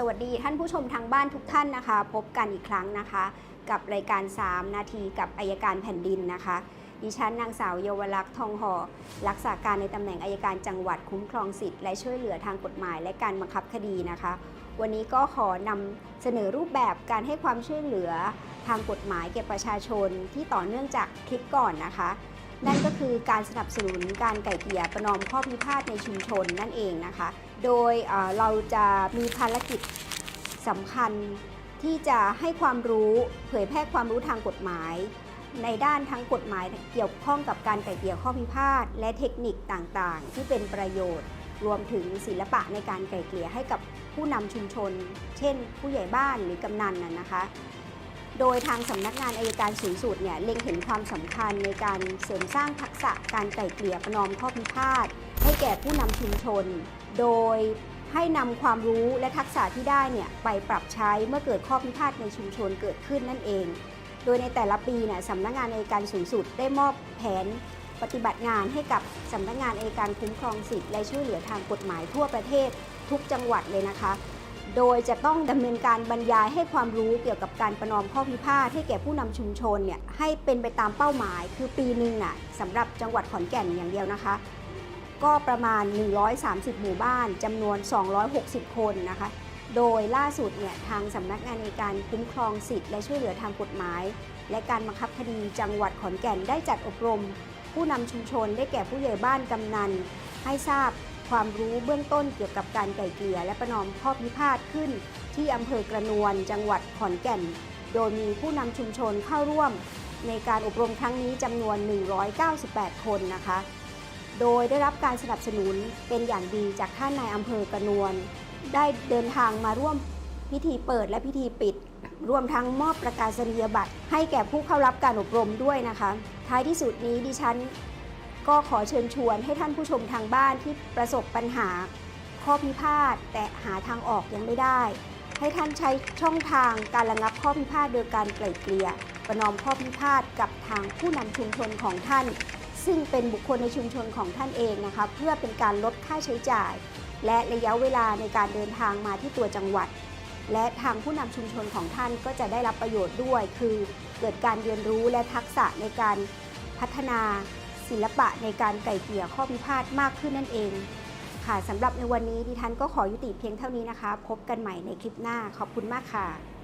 สวัสดีท่านผู้ชมทางบ้านทุกท่านนะคะ พบกันอีกครั้งนะคะ กับรายการ 3 นาทีกับอายการแผ่นดินนะคะ ดิฉันนางสาวเยาวลักษณ์ทองหอรักษาการในตำแหน่งอายการจังหวัดคุ้มครองสิทธิ์และช่วยเหลือทางกฎหมายและการบังคับคดีนะคะ วันนี้ก็ขอนำเสนอรูปแบบการให้ความช่วยเหลือทางกฎหมายแก่ประชาชนที่ต่อเนื่องจากคลิปก่อนนะคะ นั่นก็คือการสนับสนุนการไก่เกลี่ยประนอมข้อพิพาทในชุมชนนั่นเองนะคะ โดยเราจะมีภารกิจสำคัญที่จะให้ความรู้เผยแพร่ความรู้ทางกฎหมาย ในด้านทั้งกฎหมายเกี่ยวข้องกับการไก่เกลี่ยข้อพิพาทและเทคนิคต่างๆ ที่เป็นประโยชน์ รวมถึงศิลปะในการไก่เกลี่ยให้กับผู้นำชุมชน เช่น ผู้ใหญ่บ้านหรือกำนันนะคะ โดยทางสำนักงานอายการสูงสุดเนี่ยเล็งเห็นความสำคัญในการเสริมสร้างทักษะการไกล่เกลี่ยประนอมข้อพิพาทให้แก่ผู้นำชุมชน โดยให้นำความรู้และทักษะที่ได้เนี่ยไปปรับใช้เมื่อเกิดข้อพิพาทในชุมชนเกิดขึ้นนั่นเอง โดยในแต่ละปีเนี่ยสำนักงานอายการสูงสุดได้มอบแผนปฏิบัติงานให้กับสำนักงานอายการคุ้มครองสิทธิ์และช่วยเหลือทางกฎหมายทั่วประเทศทุกจังหวัดเลยนะคะ โดยจะต้องดำเนินการบรรยายให้ความรู้เกี่ยวกับการประนอมข้อพิพาทให้แก่ผู้นำชุมชนเนี่ยให้เป็นไปตามเป้าหมาย คือปีหนึ่งน่ะสำหรับจังหวัดขอนแก่นอย่างเดียวนะคะ ก็ประมาณ 130 หมู่บ้านจำนวน 260 คนนะคะ โดยล่าสุดเนี่ยทางสำนักงานในการคุ้มครองสิทธิ์และช่วยเหลือทางกฎหมาย และการบังคับคดีจังหวัดขอนแก่นได้จัดอบรม ผู้นำชุมชนได้แก่ผู้ใหญ่บ้านกำนันให้ทราบ ความรู้เบื้องต้นเกี่ยวกับการไก่เกลี่ยและประนอมข้อพิพาทขึ้น ที่อำเภอกระนวนจังหวัดขอนแก่น โดยมีผู้นำชุมชนเข้าร่วม ในการอบรมครั้งนี้จำนวน 198 คนนะคะ โดยได้รับการสนับสนุนเป็นอย่างดีจากท่านนายอำเภอกระนวนได้เดินทางมาร่วมพิธีเปิดและพิธีปิด รวมทั้งมอบประกาศนียบัตร ให้แก่ผู้เข้ารับการอบรมด้วยนะคะ ท้ายที่สุดนี้ดิฉัน ก็ขอเชิญชวนให้ท่านผู้ชมทางบ้านที่ประสบปัญหาข้อพิพาทแต่หาทางออกยังไม่ได้ ให้ท่านใช้ช่องทางการระงับข้อพิพาทโดยการไกล่เกลี่ยประนอมข้อพิพาทกับทางผู้นำชุมชนของท่าน ซึ่งเป็นบุคคลในชุมชนของท่านเองนะคะเพื่อเป็นการลดค่าใช้จ่าย และระยะเวลาในการเดินทางมาที่ตัวจังหวัด และทางผู้นำชุมชนของท่านก็จะได้รับประโยชน์ด้วย คือเกิดการเรียนรู้และทักษะในการพัฒนา ศิลปะในการไก่เกลี่ยข้อพิพาทมากขึ้นนั่นเอง ค่ะสำหรับในวันนี้ดิฉันก็ขอยุติเพียงเท่านี้นะคะ พบกันใหม่ในคลิปหน้าขอบคุณมากค่ะ